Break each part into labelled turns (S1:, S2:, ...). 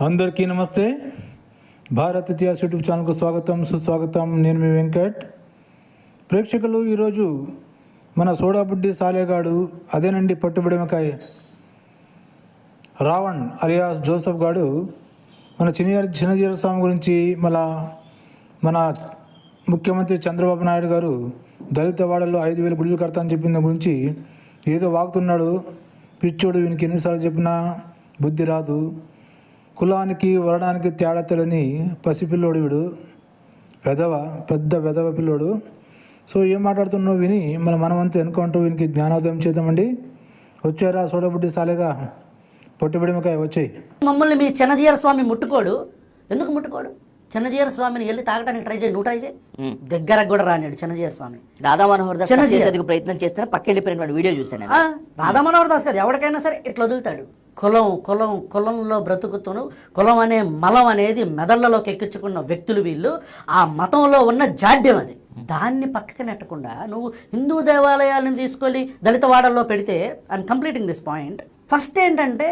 S1: అందరికీ నమస్తే. భారత్ ఇతిహాస్ యూట్యూబ్ ఛానల్కు స్వాగతం సుస్వాగతం. నేను మీ వెంకట్. ప్రేక్షకులు ఈరోజు మన సోడాబుడ్డి సాలేగాడు అదేనండి పట్టుబడిమకాయ. రావణ్ అలియాస్ జోసఫ్ గాడు మన చిన్న చిన్నజీర స్వామి గురించి మళ్ళా మన ముఖ్యమంత్రి చంద్రబాబు నాయుడు గారు దళిత వాడల్లో ఐదు వేల గుళ్ళు కడతా అని చెప్పిన గురించి ఏదో వాగుతున్నాడు. పిచ్చోడు వీనికి ఎన్నిసార్లు చెప్పినా బుద్ధి రాదు. కులానికి వరడానికి తేడా తెలియని పసిపిల్లోడు వీడు. వెధవ పెద్ద వెధవ పిల్లోడు. సో ఏం మాట్లాడుతున్నావు విని మన మనమంతా ఎన్నుకుంటూ వీనికి జ్ఞానోదయం చేద్దామండి. వచ్చారా? సోడబుడ్డి సాలేగా? పొట్టిబడిమకాయ వచ్చాయి.
S2: మమ్మల్ని మీ చిన్నజీర స్వామి ముట్టుకోడు. ఎందుకు ముట్టుకోడు? చిన్నజీర స్వామిని వెళ్ళి తాగడానికి ట్రై చేయి. నువ్వు ట్రై చేయి. దగ్గరకు కూడా రానిడు చిన్నజీర స్వామి.
S3: రాధా మనోహర్ దాస్ చేసేందుకు ప్రయత్నం చేస్తున్నా పక్కెళ్ళిపోయిన వీడియో చూశాను.
S2: ఆ, రాధా మనోహర్ దాస్ కాదు. ఎవరికైనా సరే ఇట్లా వదులుతాడు. కులం కులం కులంలో బ్రతుకుతూను కులం అనే మలం అనేది మెదళ్ళలోకి ఎక్కించుకున్న వ్యక్తులు వీళ్ళు. ఆ మతంలో ఉన్న జాడ్యం అది. దాన్ని పక్కకి నెట్టకుండా నువ్వు హిందూ దేవాలయాలను తీసుకొని దళిత వాడల్లో పెడితే and completing this point first ఏంటంటే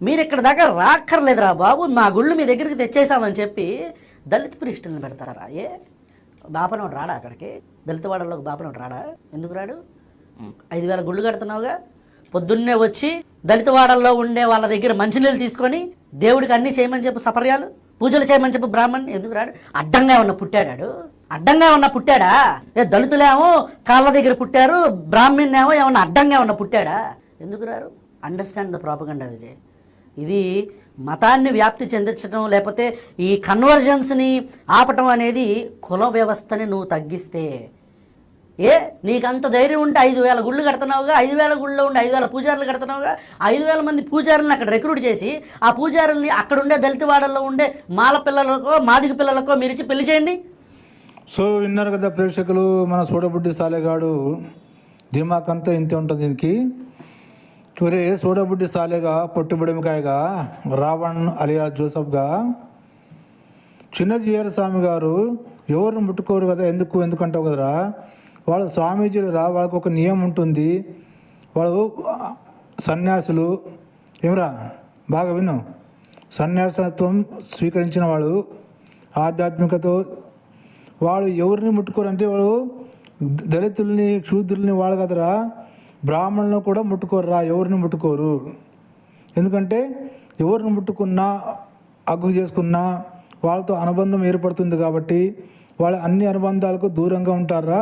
S2: మీరు ఇక్కడ దాకా రాక్కర్లేదురా బాబు మా గుళ్ళు మీ దగ్గరికి తెచ్చేసామని చెప్పి దళిత ప్రిస్టులను పెడతారా ఏ? బాపనోడు రాడా అక్కడికి? దళిత వాడల్లోకి బాపనోడు రాడా? ఎందుకు రాడు? ఐదు వేల గుళ్ళు కడుతున్నావుగా? పొద్దున్నే వచ్చి దళితవాడల్లో ఉండే వాళ్ళ దగ్గర మంచినీళ్ళు తీసుకొని దేవుడికి అన్ని చేయమని చెప్పు సపర్యాలు పూజలు చేయమని చెప్పు బ్రాహ్మణ్ ఎందుకు రాడు? అడ్డంగా ఉన్న పుట్టాడాడు. అడ్డంగా ఉన్న పుట్టాడా? ఏ దళితులేమో కాళ్ళ దగ్గర పుట్టారు బ్రాహ్మణ్యేమో ఏమన్నా అడ్డంగా ఉన్న పుట్టాడా? ఎందుకు రారు? Understand the propaganda Vijay. ఇది మతాన్ని వ్యాప్తి చెందించడం లేకపోతే ఈ కన్వర్జన్స్ని ఆపటం అనేది కుల వ్యవస్థని నువ్వు తగ్గిస్తే ఏ నీకంత ధైర్యం ఉంటే ఐదు వేల గుళ్ళు కడుతున్నావుగా ఐదు వేల గుళ్ళో ఉండి ఐదు వేల పూజారులు కడుతున్నావుగా ఐదు వేల మంది పూజారులను అక్కడ రిక్రూట్ చేసి ఆ పూజారుల్ని అక్కడ ఉండే దళిత వాడల్లో ఉండే మాల పిల్లలకో మాదిక పిల్లలకో మీరు ఇచ్చి పెళ్ళి చేయండి.
S1: సో విన్నారు కదా ప్రేక్షకులు మన సూడబుడ్డి సాలేగాడు ధీమాకంతా అంతా ఇంతే ఉంటుంది దీనికి. చూరే సూడబుడ్డి సాలేగా పొట్టుబడిమకాయగా రావణ్ అలియా జోసఫ్గా చిన్నజీయర్ స్వామి గారు ఎవరిని ముట్టుకోరు కదా ఎందుకు ఎందుకంటావు కదరా? వాళ్ళ స్వామీజీలు రా వాళ్ళకు ఒక నియమం ఉంటుంది. వాళ్ళు సన్యాసులు ఏమరా బాగా విను సన్యాసత్వం స్వీకరించిన వాళ్ళు ఆధ్యాత్మికతో వాళ్ళు ఎవరిని ముట్టుకోరంటే వాళ్ళు దళితుల్ని క్షూద్రుల్ని వాళ్ళు కదరా. బ్రాహ్మణులను కూడా ముట్టుకోరురా ఎవరిని ముట్టుకోరు. ఎందుకంటే ఎవరిని ముట్టుకున్నా అగ్గు చేసుకున్నా వాళ్ళతో అనుబంధం ఏర్పడుతుంది కాబట్టి వాళ్ళ అన్ని అనుబంధాలకు దూరంగా ఉంటారా?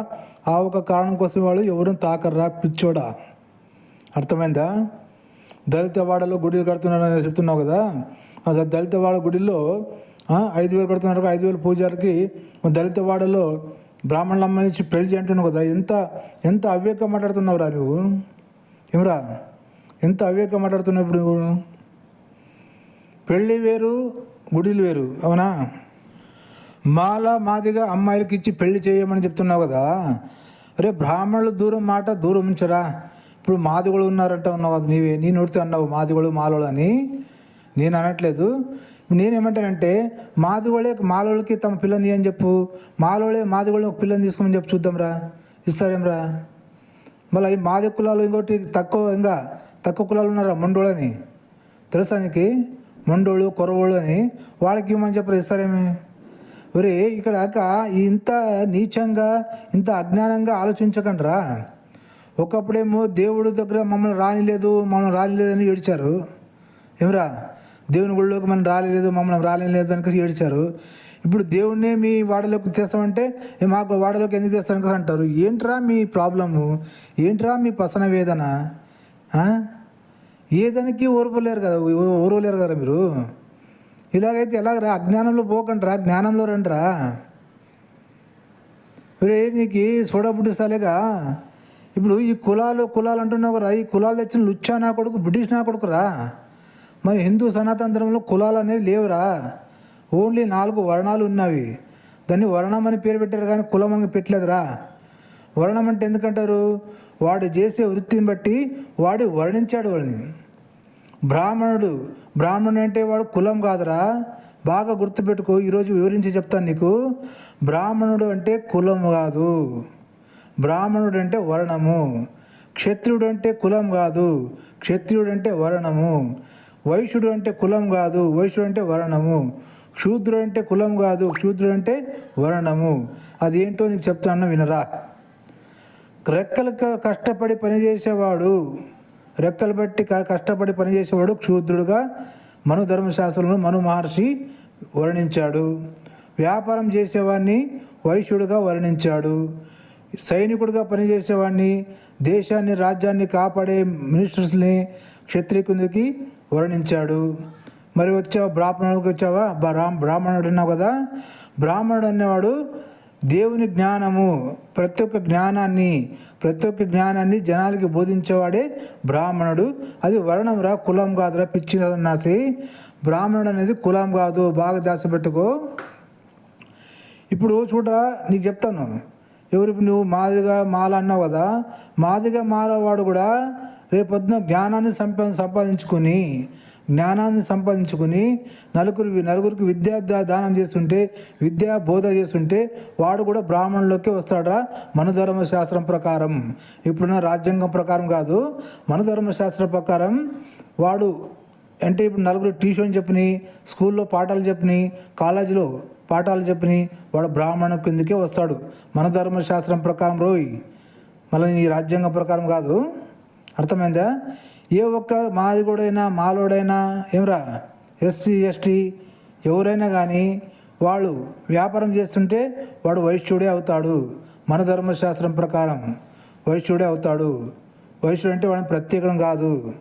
S1: ఆ ఒక కారణం కోసం వాళ్ళు ఎవరిని తాకర్రా పిచ్చోడా? అర్థమైందా? దళిత వాడలో గుడిలు కడుతున్నారని చెప్తున్నావు కదా? అది దళిత వాడ గుడిలో ఐదు వేలు కడుతున్నారు ఐదు వేలు పూజారికి దళిత వాడలో బ్రాహ్మణుల అమ్మాయి నుంచి పెళ్ళి చేయి అంటున్నావు కదా? ఎంత ఎంత అవేక మాట్లాడుతున్నావురా నువ్వు? ఏమరా? ఎంత అవేక మాట్లాడుతున్నావు ఇప్పుడు నువ్వు? పెళ్ళి వేరు గుడిలు వేరు అవునా? మాల మాదిగా అమ్మాయిలకి ఇచ్చి పెళ్ళి చేయమని చెప్తున్నావు కదా. అరే బ్రాహ్మణులు దూరం మాట దూరం ఉంచరా. ఇప్పుడు మాదిగోళ్ళు ఉన్నారంట ఉన్నావు కదా నీవే నీ నోటితో అన్నావు మాదిగోళ్ళు మాలోళ్ళు అని. నేను అనట్లేదు. నేనేమంటానంటే మాదిగోళ్ళే మాలోళ్ళకి తమ పిల్లని అని చెప్పు. మాలోళ్ళే మాదిగోళ్ళని ఒక పిల్లని తీసుకోమని చెప్పి చూద్దాంరా. ఇస్తారేమ్రా మళ్ళీ ఈ మాది కులాలు ఇంకోటి తక్కువ ఇంకా తక్కువ కులాలు ఉన్నారా మొండోళ్ళని తెలుసా నీకు? మొండోళ్ళు కొరవోళ్ళు అని. వాళ్ళకి ఇవ్వమని చెప్పరు ఇస్తారేమి? ఒరే ఇక్కడ ఇంత నీచంగా ఇంత అజ్ఞానంగా ఆలోచించకండిరా. ఒకప్పుడేమో దేవుడి దగ్గర మమ్మల్ని రానిలేదు మమ్మల్ని రానిలేదని ఏడిచారు. ఏమరా? దేవుని గుళ్ళోకి మనం రాలేదు మమ్మల్ని రాలేదు అని ఏడిచారు. ఇప్పుడు దేవుడినే మీ వాడలోకి తెస్తామంటే మాకు వాడలోకి ఎందుకు తెస్తాను కదా అంటారు. ఏంట్రా మీ ప్రాబ్లము? ఏంట్రా మీ పసన వేదన? ఆ? ఏ దానికి ఓర్వలేరు కదా ఓర్వలేరు కదా మీరు? ఇలాగైతే ఎలాగరా? అజ్ఞానంలో పోకండిరా జ్ఞానంలో రండిరా? రే నీకు సోడబుడ్డిస్తాలేగా ఇప్పుడు ఈ కులాలు కులాలు అంటున్నావు రా ఈ కులాలు తెచ్చిన లుచ్చా నా కొడుకు బ్రిటిష్ నా కొడుకురా? మరి హిందూ సనాతన ధర్మంలో కులాలు అనేవి లేవురా? ఓన్లీ నాలుగు వర్ణాలు ఉన్నవి. దాన్ని వర్ణం అని పేరు పెట్టారు కానీ కులం అని పెట్టలేదురా. వర్ణం అంటే ఎందుకంటారు? వాడు చేసే వృత్తిని బట్టి వాడు వర్ణించాడు వాళ్ళని. బ్రాహ్మణుడు బ్రాహ్మణుడు అంటే వాడు కులం కాదురా. బాగా గుర్తుపెట్టుకో ఈరోజు వివరించి చెప్తాను నీకు. బ్రాహ్మణుడు అంటే కులం కాదు. బ్రాహ్మణుడు అంటే వర్ణము. క్షత్రియుడు అంటే కులం కాదు. క్షత్రియుడు అంటే వర్ణము. వైశ్యుడు అంటే కులం కాదు. వైశ్యుడు అంటే వర్ణము. క్షూద్రుడు అంటే కులం కాదు. క్షూద్రుడు అంటే వర్ణము. అది ఏంటో నీకు చెప్తాను వినరా. రెక్కలు క- కష్టపడి పనిచేసేవాడు రెక్కలు బట్టి క- కష్టపడి పనిచేసేవాడు క్షూద్రుడుగా మను ధర్మశాస్త్రంలో మను మహర్షి వర్ణించాడు. వ్యాపారం చేసేవాడిని వైశ్యుడుగా వర్ణించాడు. సైనికుడిగా పనిచేసేవాడిని దేశాన్ని రాజ్యాన్ని కాపాడే మినిస్టర్స్ని క్షత్రియునికి వర్ణించాడు. మరి వచ్చావా? బ్రాహ్మణుడికి వచ్చావా? బ్రా బ్రాహ్మణుడు ఉన్నావు కదా? బ్రాహ్మణుడు అనేవాడు దేవుని జ్ఞానము ప్రతి ఒక్క జ్ఞానాన్ని ప్రతి ఒక్క జ్ఞానాన్ని జనాలకి బోధించేవాడే బ్రాహ్మణుడు. అది వర్ణం రా కులం కాదురా పిచ్చి బ్రాహ్మణుడు అనేది కులం కాదు బాగా దాసపెట్టుకో. ఇప్పుడు చూడరా నీకు చెప్తాను. ఎవరు నువ్వు మాదిగా మాల అన్నావు కదా మాదిగా మాలవాడు కూడా రేపొద్దున జ్ఞానాన్ని సంపా సంపాదించుకొని జ్ఞానాన్ని సంపాదించుకుని నలుగురు నలుగురికి విద్యా దానం చేస్తుంటే విద్యా బోధ చేస్తుంటే వాడు కూడా బ్రాహ్మణుల్లోకి వస్తాడా మనధర్మ శాస్త్రం ప్రకారం. ఇప్పుడున్న రాజ్యాంగం ప్రకారం కాదు మనధర్మ శాస్త్రం ప్రకారం వాడు అంటే ఇప్పుడు నలుగురు ట్యూషన్ చెప్పని స్కూల్లో పాఠాలు చెప్పని కాలేజీలో పాఠాలు చెప్పని వాడు బ్రాహ్మణం కిందకే వస్తాడు? మన ధర్మశాస్త్రం ప్రకారం రోయ్. మళ్ళీ నీ రాజ్యాంగం ప్రకారం కాదు. అర్థమైందా? ఏ ఒక్క మాదిగోడైనా మాలోడైనా ఏమరా? ఎస్సీ ఎస్టీ ఎవరైనా కానీ వాళ్ళు వ్యాపారం చేస్తుంటే వాడు వైశ్యుడే అవుతాడు. మన ధర్మశాస్త్రం ప్రకారం వైశ్యుడే అవుతాడు. వైశ్యుడు అంటే వాడిని ప్రత్యేకం కాదు.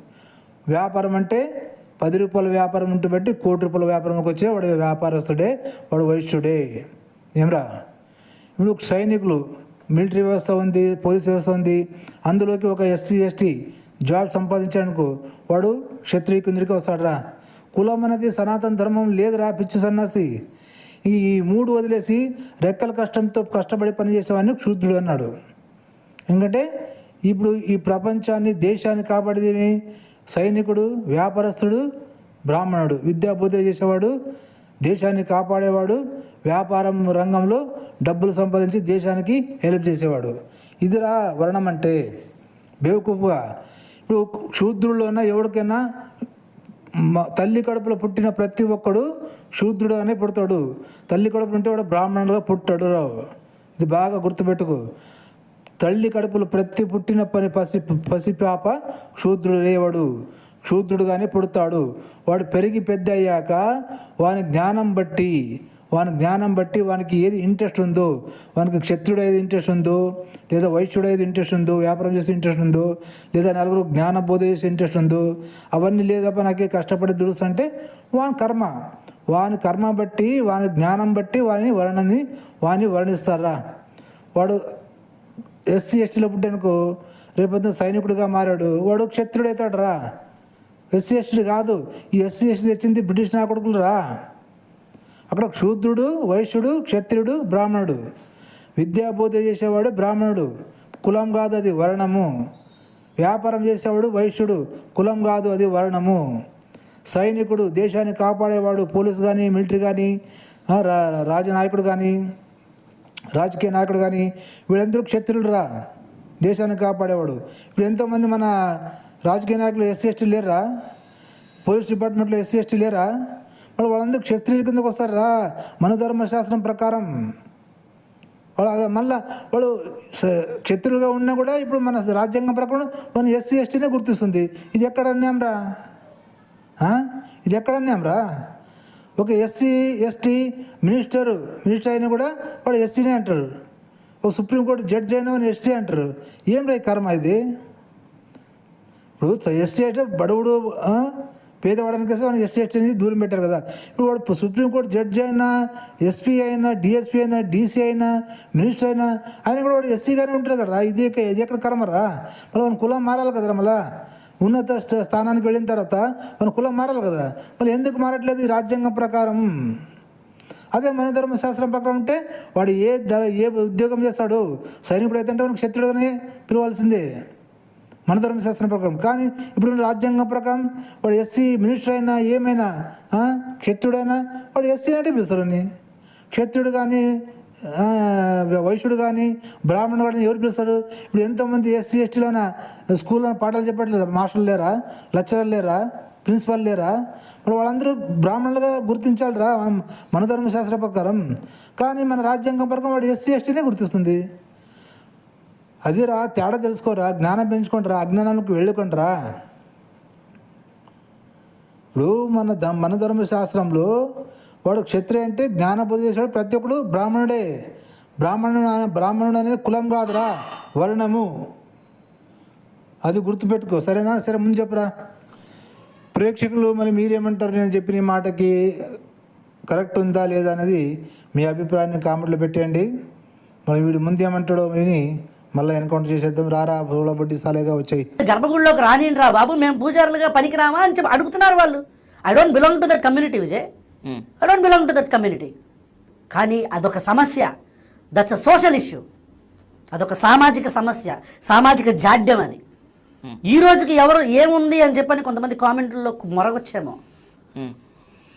S1: వ్యాపారం అంటే పది రూపాయల వ్యాపారం ఉంటే బట్టి కోటి రూపాయల వ్యాపారంకి వచ్చే వాడు వ్యాపారస్తుడే వాడు వైశ్యుడే ఏమరా? ఇప్పుడు సైనికులు మిలిటరీ వ్యవస్థ ఉంది పోలీస్ వ్యవస్థ ఉంది అందులోకి ఒక ఎస్సీ ఎస్టీ జాబ్ సంపాదించాడనుకో వాడు క్షత్రియ కిందరికి వస్తాడురా. కులం అనేది సనాతన ధర్మం లేదురా పిచ్చి సన్నాసి. ఈ ఈ మూడు వదిలేసి రెక్కల కష్టంతో కష్టపడి పనిచేసేవాడిని క్షుద్రుడు అన్నాడు. ఎందుకంటే ఇప్పుడు ఈ ప్రపంచాన్ని దేశాన్ని కాపాడేది సైనికుడు వ్యాపారస్తుడు బ్రాహ్మణుడు. విద్యా బోధ చేసేవాడు దేశాన్ని కాపాడేవాడు వ్యాపారం రంగంలో డబ్బులు సంపాదించి దేశానికి హెల్ప్ చేసేవాడు. ఇదిరా వర్ణం అంటే బేవకూపుగా. ఇప్పుడు శూద్రుల్లోన ఎవరికైనా తల్లి కడుపులో పుట్టిన ప్రతి ఒక్కడు శూద్రుడు అనే పుడతాడు. తల్లి కడుపు ఉంటే వాడు బ్రాహ్మణుడుగా పుట్టాడు రావు ఇది బాగా గుర్తుపెట్టుకో. తల్లి కడుపులో ప్రతి పుట్టిన పని పసి పసిపాప క్షూద్రుడు లేవాడు. క్షూద్రుడుగానే పుడతాడు. వాడు పెరిగి పెద్ద అయ్యాక వాని జ్ఞానం బట్టి వాని జ్ఞానం బట్టి వానికి ఏది ఇంట్రెస్ట్ ఉందో వానికి క్షత్రుడు ఏది ఇంట్రెస్ట్ ఉందో లేదా వైశ్యుడు ఏది ఇంట్రెస్ట్ ఉందో వ్యాపారం చేసే ఇంట్రెస్ట్ ఉందో లేదా నలుగురు జ్ఞాన బోధ చేసే ఇంట్రెస్ట్ ఉందో అవన్నీ లేదప్ప నాకే కష్టపడి దుడుస్తుంటే వాని కర్మ. వాని కర్మ బట్టి వాని జ్ఞానం బట్టి వాని వర్ణని వాని వర్ణిస్తారా? వాడు ఎస్సీ ఎస్టీలో పుట్టానుకో రేపొద్దున సైనికుడిగా మారాడు. వాడు క్షత్రుడు అవుతాడు రా ఎస్సీ ఎస్టీ కాదు ఈ ఎస్సీ ఎస్టీ తెచ్చింది బ్రిటిష్ నా కొడుకులు రా అక్కడ శూద్రుడు వైశ్యుడు క్షత్రియుడు బ్రాహ్మణుడు. విద్యాబోధ చేసేవాడు బ్రాహ్మణుడు. కులం కాదు అది వర్ణము. వ్యాపారం చేసేవాడు వైశ్యుడు. కులం కాదు అది వర్ణము. సైనికుడు దేశాన్ని కాపాడేవాడు పోలీసు కానీ మిలిటరీ కానీ రా- రాజనాయకుడు కానీ రాజకీయ నాయకుడు కానీ వీళ్ళందరూ క్షత్రులు రా దేశాన్ని కాపాడేవాడు. ఇప్పుడు ఎంతోమంది మన రాజకీయ నాయకులు ఎస్సీ ఎస్టీ లేరా పోలీస్ డిపార్ట్మెంట్లో ఎస్సీ ఎస్టీ లేరా? వాళ్ళు వాళ్ళందరూ క్షత్రియుల కిందకు వస్తారా? మనధర్మశాస్త్రం ప్రకారం. వాళ్ళు మళ్ళీ మళ్ళా వాళ్ళు క్షత్రులుగా ఉన్నా కూడా ఇప్పుడు మన రాజ్యాంగం ప్రకారం మన ఎస్సీ ఎస్టీనే గుర్తిస్తుంది. ఇది ఎక్కడ అన్యాంరా రా ఇది ఎక్కడ అన్యాంరా ఒక ఎస్సీ ఎస్టీ మినిస్టర్ మినిస్టర్ అయినా కూడా వాడు ఎస్సీనే అంటారు. ఒక సుప్రీంకోర్టు జడ్జి అయినా వాడిని ఎస్టీ అంటారు. ఏం రై కర్మ ఇది? ఇప్పుడు ఎస్టీ అంటే బడవుడు ఆ, పేదవాడానికి వస్తే వాడిని ఎస్సీ ఎస్టీ అనేది దూరం పెట్టారు కదా. ఇప్పుడు వాడు సుప్రీంకోర్టు జడ్జి అయినా ఎస్పీ అయినా డిఎస్పీ అయినా డీసీ అయినా మినిస్టర్ అయినా ఆయన కూడా వాడు ఎస్సీగానే ఉంటారు కదా ఇది ఇది ఎక్కడ కర్మరా? మళ్ళీ వాని కులం మారాలి కదరా మళ్ళీ? ఉన్నత స్థ- స్థానానికి వెళ్ళిన తర్వాత మన కులం మారాలి కదా. మళ్ళీ ఎందుకు మారట్లేదు ఈ రాజ్యాంగం ప్రకారం? అదే మన ధర్మశాస్త్రం ప్రకారం ఉంటే వాడు ఏ ధర ఏ ఉద్యోగం చేస్తాడు? సైనికుడు అయితే అంటే వాడిని పిలవాల్సిందే. మన ధర్మశాస్త్రం ప్రకారం. కానీ ఇప్పుడు రాజ్యాంగం ప్రకారం వాడు ఎస్సీ మినిస్టర్ అయినా ఏమైనా క్షత్రుడైనా వాడు ఎస్సీ అంటే పిలుస్తారు క్షత్రుడు కానీ వైశ్యుడు కానీ బ్రాహ్మణుడు కానీ ఎవరు పిలుస్తారు? ఇప్పుడు ఎంతోమంది ఎస్సీ ఎస్టీలోన స్కూల్లో పాఠాలు చెప్పట్లేదు. మాస్టర్లు లేరా? లెక్చరర్ లేరా? ప్రిన్సిపాల్ లేరా? మరి వాళ్ళందరూ బ్రాహ్మణులుగా గుర్తించాలిరా మన- మన ధర్మశాస్త్ర ప్రకారం. కానీ మన రాజ్యాంగం ప్రకారం వాడు ఎస్సీ ఎస్టీనే గుర్తిస్తుంది. అదిరా తేడా తెలుసుకోరా? జ్ఞానం పెంచుకుంటారా అజ్ఞానానికి వెళ్ళుకుంటారా ఇప్పుడు మన ద మన ధర్మశాస్త్రంలో వాడు క్షత్రియ అంటే జ్ఞానబోధ చేసాడు ప్రతి ఒక్కడు బ్రాహ్మణుడే. బ్రాహ్మణుడు అనే- బ్రాహ్మణుడు అనేది కులం కాదురా వర్ణము. అది గుర్తుపెట్టుకో. సరేనా? సరే ముందు చెప్పరా? ప్రేక్షకులు మరి మీరేమంటారు? నేను చెప్పిన ఈ మాటకి కరెక్ట్ ఉందా లేదా అనేది మీ అభిప్రాయాన్ని కామెంట్లో పెట్టేయండి. మరి వీడు ముందు ఏమంటాడో విని మళ్ళీ ఎన్కౌంటర్ చేసేద్దాం. రారా బడ్డీ సాలేగా వచ్చాయి.
S2: గర్భగుడిలోకి రానిరా బాబు. మేము పూజారులుగా పనికిరామా అని చెప్పి అడుగుతున్నారు వాళ్ళు. I don't belong to that community Vijay. I don't belong to that community కానీ అదొక సమస్య. దట్స్ అ సోషల్ ఇష్యూ అదొక సామాజిక సమస్య. సామాజిక జాడ్యం అది. ఈ రోజుకి ఎవరు ఏముంది అని చెప్పని కొంతమంది కామెంట్లలో మొరగొచ్చేమో.
S3: ఉమ్.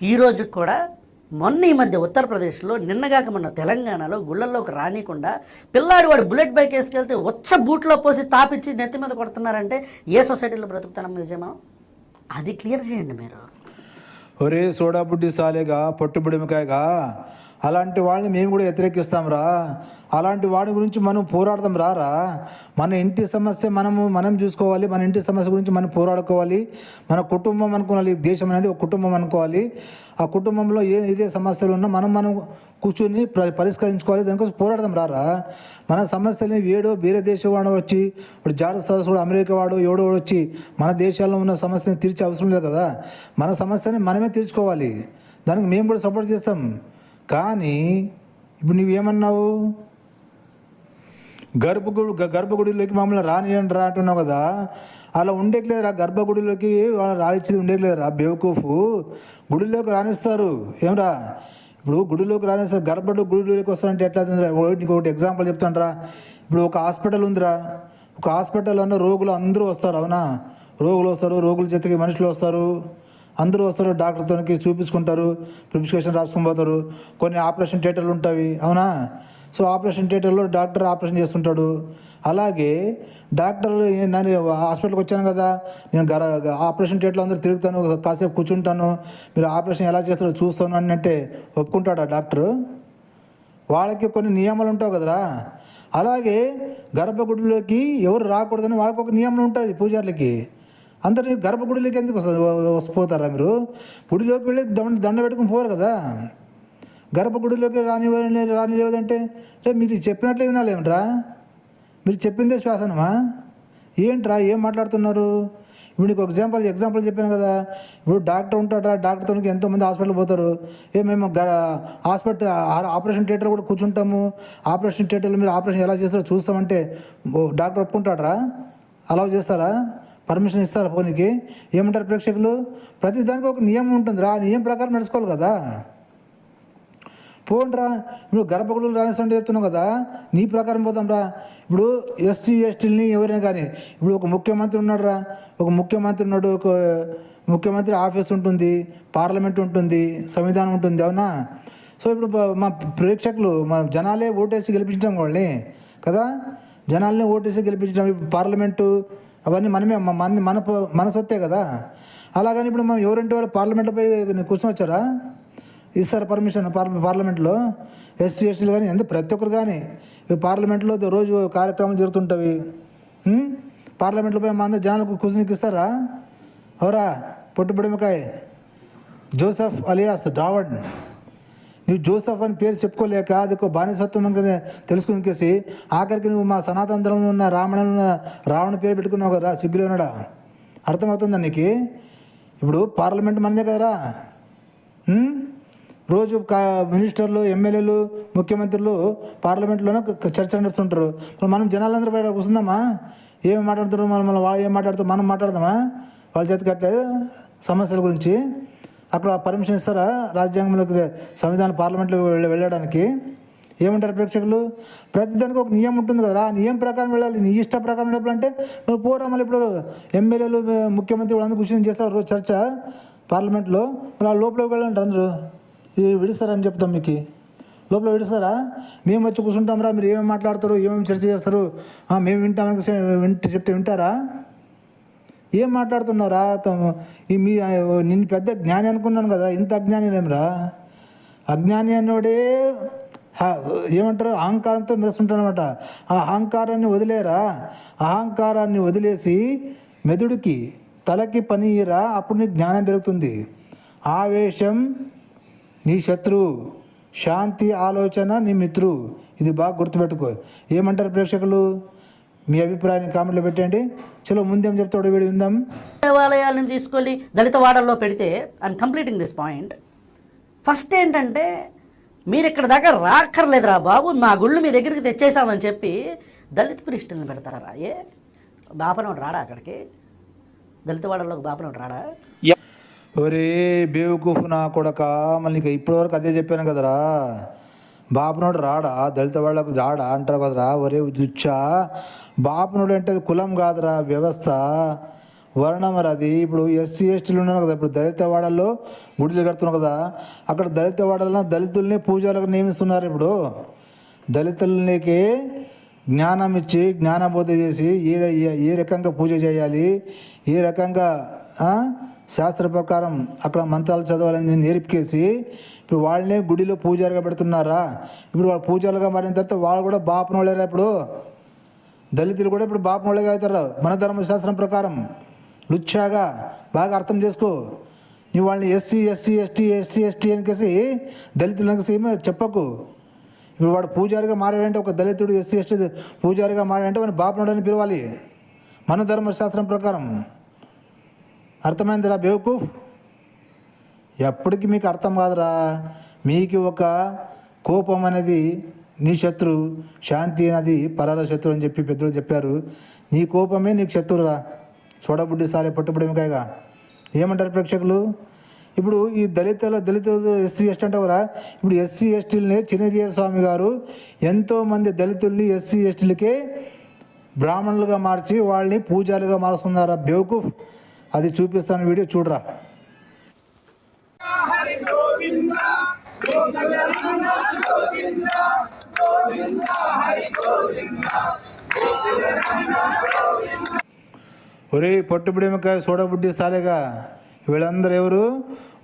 S2: ఈ కూడా మొన్న ఈ మధ్య ఉత్తరప్రదేశ్లో నిన్నగాక మొన్న తెలంగాణలో గుళ్ళల్లోకి రానికుండా పిల్లాడు వాడు బుల్లెట్ బైక్ వేసుకెళ్తే వచ్చ బూట్లో పోసి తాపిచ్చి నెత్తి మీద కొడుతున్నారంటే ఏ సొసైటీలో బ్రతుకుతాం నిజమా? అది క్లియర్ చేయండి మీరు.
S1: ఒరే సోడా బుడ్డి సాలేగా పట్టుబుడిమకాయగా అలాంటి వాళ్ళని మేము కూడా వ్యతిరేకిస్తాం రా. అలాంటి వాడి గురించి మనం పోరాడదాం రారా మన ఇంటి సమస్య మనము మనం చూసుకోవాలి. మన ఇంటి సమస్య గురించి మనం పోరాడుకోవాలి. మన కుటుంబం అనుకోవాలి. దేశం అనేది ఒక కుటుంబం అనుకోవాలి. ఆ కుటుంబంలో ఏ ఇదే సమస్యలు ఉన్నా మనం మనం కూర్చొని ప్ర- పరిష్కరించుకోవాలి. దానికోసం పోరాడదాం రారా మన సమస్యని ఏడో వేరే దేశం వాడు వచ్చి ఇప్పుడు జారస్ సదస్సుడు అమెరికా వాడు ఎవడో వచ్చి మన దేశాల్లో ఉన్న సమస్యని తీర్చే అవసరం లేదు కదా. మన సమస్యని మనమే తీర్చుకోవాలి. దానికి మేము కూడా సపోర్ట్ చేస్తాం. కానీ ఇప్పుడు నువ్వేమన్నావు? గర్భగుడి గర్భగుడిలోకి మమ్మల్ని రానియండి రా అంటున్నావు కదా. అలా ఉండేకి లేదురా గర్భగుడిలోకి వాళ్ళు రానిచ్చేది ఉండేట్లేదురా బేవకూఫు. గుడిలోకి రానిస్తారు. ఏమరా? ఇప్పుడు గుడిలోకి రానిస్తారు గర్భడు గుడిలోకి వస్తారంటే ఎట్లా అవుతుందిరా? నీకు ఒకటి ఎగ్జాంపుల్ చెప్తానురా. ఇప్పుడు ఒక హాస్పిటల్ ఉందిరా. ఒక హాస్పిటల్ ఉన్న రోగులు అందరూ వస్తారు అవునా? రోగులు వస్తారు రోగుల చేతికి మనుషులు వస్తారు. అందరూ వస్తారు డాక్టర్తోనికి చూపించుకుంటారు ప్రిస్క్రిప్షన్ రాసుకొని పోతారు. కొన్ని ఆపరేషన్ థియేటర్లు ఉంటాయి అవునా? సో ఆపరేషన్ థియేటర్లో డాక్టర్ ఆపరేషన్ చేస్తుంటాడు. అలాగే డాక్టర్ నేను హాస్పిటల్కి వచ్చాను కదా నేను గర ఆపరేషన్ థియేటర్లో అందరూ తిరుగుతాను కాసేపు కూర్చుంటాను మీరు ఆపరేషన్ ఎలా చేస్తారో చూస్తాను అని అంటే ఒప్పుకుంటాడా డాక్టరు. వాళ్ళకి కొన్ని నియమాలు ఉంటావు కదరా. అలాగే గర్భగుడిలోకి ఎవరు రాకూడదని వాళ్ళకి ఒక నియమం ఉంటుంది పూజార్లకి. అందరు గర్భగుడిలోకి ఎందుకు వస్తుంది వసిపోతారా మీరు? గుడిలోకి వెళ్ళి దండ దండ పెట్టుకుని పోరు కదా. గర్భగుడిలోకి రాని రాని లేదంటే రే మీరు చెప్పినట్లే వినాలేమిట్రా మీరు చెప్పిందే శ్వాసనమా? ఏంట్రా ఏం మాట్లాడుతున్నారు? ఇప్పుడు నీకు ఎగ్జాంపుల్ ఎగ్జాంపుల్ చెప్పాను కదా. ఇప్పుడు డాక్టర్ ఉంటాడా? డాక్టర్తో ఎంతోమంది హాస్పిటల్ పోతారు. ఏ మేము గ- హాస్పిటల్ ఆపరేషన్ థియేటర్ కూడా కూర్చుంటాము. ఆపరేషన్ థియేటర్లో మీరు ఆపరేషన్ ఎలా చేస్తారో చూస్తామంటే డాక్టర్ ఒప్పుకుంటాడరా? అలౌ చేస్తారా? పర్మిషన్ ఇస్తారా పోనీకి. ఏమంటారు ప్రేక్షకులు? ప్రతి దానికి ఒక నియమం ఉంటుంది. రా నియమం ప్రకారం నడుచుకోవాలి కదా? పోండ్రా ఇప్పుడు గర్భగుడులు రానిస్తుంటే చెప్తున్నావు కదా? నీ ప్రకారం పోతాం రా. ఇప్పుడు ఎస్సీ ఎస్టీలని ఎవరైనా కానీ ఇప్పుడు ఒక ముఖ్యమంత్రి ఉన్నాడు రా ఒక ముఖ్యమంత్రి ఉన్నాడు ఒక ముఖ్యమంత్రి ఆఫీస్ ఉంటుంది పార్లమెంట్ ఉంటుంది సంవిధానం ఉంటుంది అవునా? సో ఇప్పుడు మా ప్రేక్షకులు మా జనాలే ఓటేసి గెలిపించడం వాళ్ళని కదా? జనాల్ని ఓటేసి గెలిపించడం ఇప్పుడు పార్లమెంటు అవన్నీ మనమే మన మన మనసు మన సొత్తే కదా? అలాగని ఇప్పుడు మనం ఎవరంటే వాళ్ళు పార్లమెంట్లో పోయి కూర్చొని వచ్చారా ఇస్తారు పర్మిషన్ పార్ల పార్లమెంట్లో? ఎస్సీ ఎస్టీలు కానీ ఎంత ప్రతి ఒక్కరు కానీ పార్లమెంట్లో రోజు కార్యక్రమాలు జరుగుతుంటవి పార్లమెంట్లో పోయి మన జనాలకు కూర్చునికి ఇస్తారా అవరా పొట్టుబడిమకాయ జోసెఫ్ అలియాస్ డ్రావడ్ నువ్వు జోసఫ్ అని పేరు చెప్పుకోలేక అది ఒక బానిసత్వం కదా తెలుసుకునికేసి ఆఖరికి నువ్వు మా సనాతన ఉన్న రావణంలో ఉన్న రావణ పేరు పెట్టుకున్నావు కదా సిగ్గులో ఉన్నాడా? అర్థమవుతుందా నీకు? ఇప్పుడు పార్లమెంట్ మనదే కదరా? రోజు కా మినిస్టర్లు ఎమ్మెల్యేలు ముఖ్యమంత్రులు పార్లమెంట్లోనే చర్చ నడుస్తుంటారు మనం జనాలందరూ బయట కూర్చుందామా? ఏమి మాట్లాడుతున్నారు మనం మనం వాళ్ళు ఏం మాట్లాడుతారు మనం మాట్లాడదామా? వాళ్ళ చేతికి అట్లే సమస్యల గురించి అక్కడ పర్మిషన్ ఇస్తారా? రాజ్యాంగంలోకి సంవిధాన పార్లమెంట్లో వెళ్ళడానికి? ఏమంటారు ప్రేక్షకులు? ప్రతి దానికి ఒక నియమం ఉంటుంది కదా. ఆ నియమం ప్రకారం వెళ్ళాలి. నీ ఇష్ట ప్రకారం వెళ్ళాలంటే మరి పోరా మళ్ళీ ఇప్పుడు ఎమ్మెల్యేలు ముఖ్యమంత్రి వాళ్ళందరూ కూర్చొని చేస్తారు రోజు చర్చ పార్లమెంట్లో. మరి ఆ లోపలికి వెళ్ళాలంటారు అందరూ. ఇది విడిస్తారని చెప్తాం మీకు. లోపల విడిస్తారా? మేము వచ్చి కూర్చుంటాంరా మీరు ఏమేమి మాట్లాడతారు ఏమేమి చర్చ చేస్తారు? మేము వింటామని చెప్తే వింటారా? ఏం మాట్లాడుతున్నారా ఈ మీ నిన్ను పెద్ద జ్ఞాని అనుకున్నాను కదా ఇంత అజ్ఞాని ఏమిరా అజ్ఞాని అన్నోడే హ- ఏమంటారు అహంకారంతో మెరుస్తుంటానమాట ఆ అహంకారాన్ని వదిలేరా? అహంకారాన్ని వదిలేసి మెదుడికి తలకి పనిరా అప్పుడు నీ జ్ఞానం పెరుగుతుంది. ఆవేశం నీ శత్రువు శాంతి ఆలోచన నీ మిత్రు. ఇది బాగా గుర్తుపెట్టుకో. ఏమంటారు ప్రేక్షకులు? మీ అభిప్రాయాన్ని కామెంట్లో పెట్టండి. చలో ముందేం చెప్తాడు వీడు విందాం.
S2: దేవాలయాలను తీసుకెళ్ళి దళిత వాడల్లో పెడితే and completing this point first ఏంటంటే మీరు ఇక్కడ దాకా రాక్కర్లేదురా బాబు మా గుళ్ళు మీ దగ్గరికి తెచ్చేసామని చెప్పి దళిత ప్రిస్టులను పెడతారా ఏ? బాపనోడు రాడా అక్కడికి? దళిత వాడల్లోకి బాపనోడు రాడా?
S1: ఒరే బేవకూఫ్ నా కొడక మళ్ళీ నీకు ఇప్పటివరకు అదే చెప్పాను కదరా. బాపనోడు రాడా? దళిత వాళ్ళకు రాడా అంటారు కదరా. ఒరే దుచ్చా బాపనోడు అంటే అది కులం కాదురా వ్యవస్థ. వర్ణం మరి అది. ఇప్పుడు ఎస్సీ ఎస్టీలు ఉన్నారు కదా ఇప్పుడు దళిత వాడల్లో గుడిలు కడుతున్నారు కదా అక్కడ దళిత వాడల్లో దళితుల్ని పూజలకు నియమిస్తున్నారు ఇప్పుడు. దళితులకి జ్ఞానం ఇచ్చి జ్ఞానబోధ చేసి ఏ ఏ- రకంగా పూజ చేయాలి? ఏ రకంగా శాస్త్ర ప్రకారం అక్కడ మంత్రాలు చదవాలని నేర్పికేసి ఇప్పుడు వాళ్ళనే గుడిలో పూజారిగా పెడుతున్నారా? ఇప్పుడు వాళ్ళు పూజలుగా మారిన తర్వాత వాళ్ళు కూడా బాపనోళ్ళేరా ఇప్పుడు? దళితులు కూడా ఇప్పుడు బాపనోళ్ళగా అవుతారు. మన ధర్మశాస్త్రం ప్రకారం. లుచ్చాగా. బాగా అర్థం చేసుకో. నువ్వు వాళ్ళని SC SC ST SC ST అనికేసి దళితులు అనికేసి చెప్పకు. ఇప్పుడు వాడు పూజారిగా మారాడంటే ఒక దళితుడు ఎస్సీ ఎస్టీ పూజారిగా మారాడంటే వాడిని బాపనోడని పిలవాలి. మన ధర్మశాస్త్రం ప్రకారం. అర్థమైందిరా బేవకూఫ్ ఎప్పటికీ మీకు అర్థం కాదురా. మీకు ఒక కోపం అనేది నీ శత్రు శాంతి అనేది పరార శత్రు అని చెప్పి పెద్దలు చెప్పారు. నీ కోపమే నీకు శత్రురా. చూడబుడ్డి సారే పట్టుబడిమికాయగా. ఏమంటారు ప్రేక్షకులు? ఇప్పుడు ఈ దళితుల దళితులు ఎస్సీ ఎస్టీ అంటే కూడా ఇప్పుడు ఎస్సీ ఎస్టీలనే చిన్నజీయ స్వామి గారు ఎంతోమంది దళితుల్ని ఎస్సీ ఎస్టీలకే బ్రాహ్మణులుగా మార్చి వాళ్ళని పూజారులుగా మారుస్తున్నారా బేవకూఫ్ అది చూపిస్తాను వీడియో చూడరా. ఒరే పొట్టుబుడిమకాయ సోడబుడ్డి సాలేగా. వీళ్ళందరూ ఎవరు?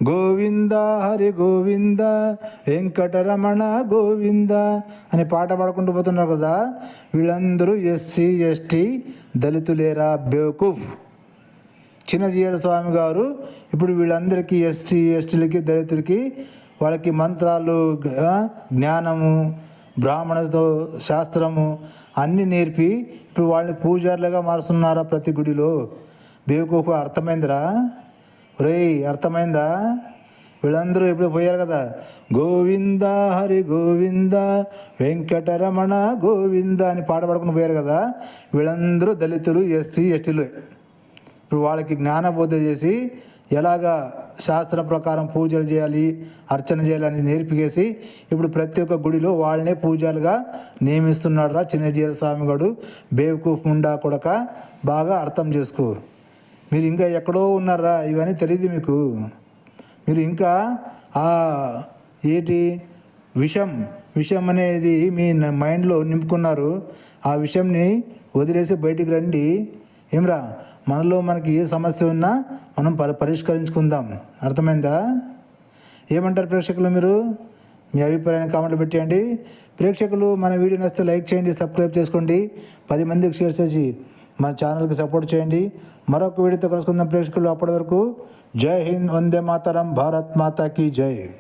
S1: గోవింద హరి గోవింద వెంకటరమణ గోవింద అని పాట పాడుకుంటూ పోతున్నారు కదా. వీళ్ళందరూ ఎస్సీ ఎస్టీ దళితులేరా బేవకూఫ్. చిన్నజీయర స్వామి గారు ఇప్పుడు వీళ్ళందరికీ ఎస్టీ ఎస్టీలకి దళితులకి వాళ్ళకి మంత్రాలు జ్ఞానము బ్రాహ్మణతో శాస్త్రము అన్నీ నేర్పి ఇప్పుడు వాళ్ళని పూజారులుగా మారుస్తున్నారా ప్రతి గుడిలో? బేవకూకు అర్థమైందిరా? రేయ్ అర్థమైందా? వీళ్ళందరూ ఎప్పుడు పోయారు కదా? గోవింద హరి గోవింద వెంకటరమణ గోవింద అని పాట పాడుకుని పోయారు కదా? వీళ్ళందరూ దళితులు ఎస్సీ ఎస్టీలు. ఇప్పుడు వాళ్ళకి జ్ఞానబోధ చేసి ఎలాగా శాస్త్ర ప్రకారం పూజలు చేయాలి అర్చన చేయాలి అని నేర్పికేసి ఇప్పుడు ప్రతి ఒక్క గుడిలో వాళ్ళనే పూజలుగా నియమిస్తున్నాడు రా చిన్నజీర స్వామి గడు బేవకూఫ్ ముండా కొడక బాగా అర్థం చేసుకో. మీరు ఇంకా ఎక్కడో ఉన్నారా? ఇవన్నీ తెలియదు మీకు. మీరు ఇంకా ఆ ఏటి విషం విషం అనేది మీ మైండ్లో నింపుకున్నారు. ఆ విషంని వదిలేసి బయటికి రండి. ఏమ్రా? మనలో మనకి ఏ సమస్య ఉన్నా మనం పరి పరిష్కరించుకుందాం. అర్థమైందా? ఏమంటారు ప్రేక్షకులు మీరు? మీ అభిప్రాయాన్ని కామెంట్లు పెట్టేయండి. ప్రేక్షకులు మన వీడియో నచ్చితే లైక్ చేయండి సబ్స్క్రైబ్ చేసుకోండి. పది మందికి షేర్ చేసి మన ఛానల్కి సపోర్ట్ చేయండి. మరొక వీడియోతో కలుసుకుందాం ప్రేక్షకులు. అప్పటి వరకు జై హింద్ వందే మాతరం భారత్ మాతాకి జై.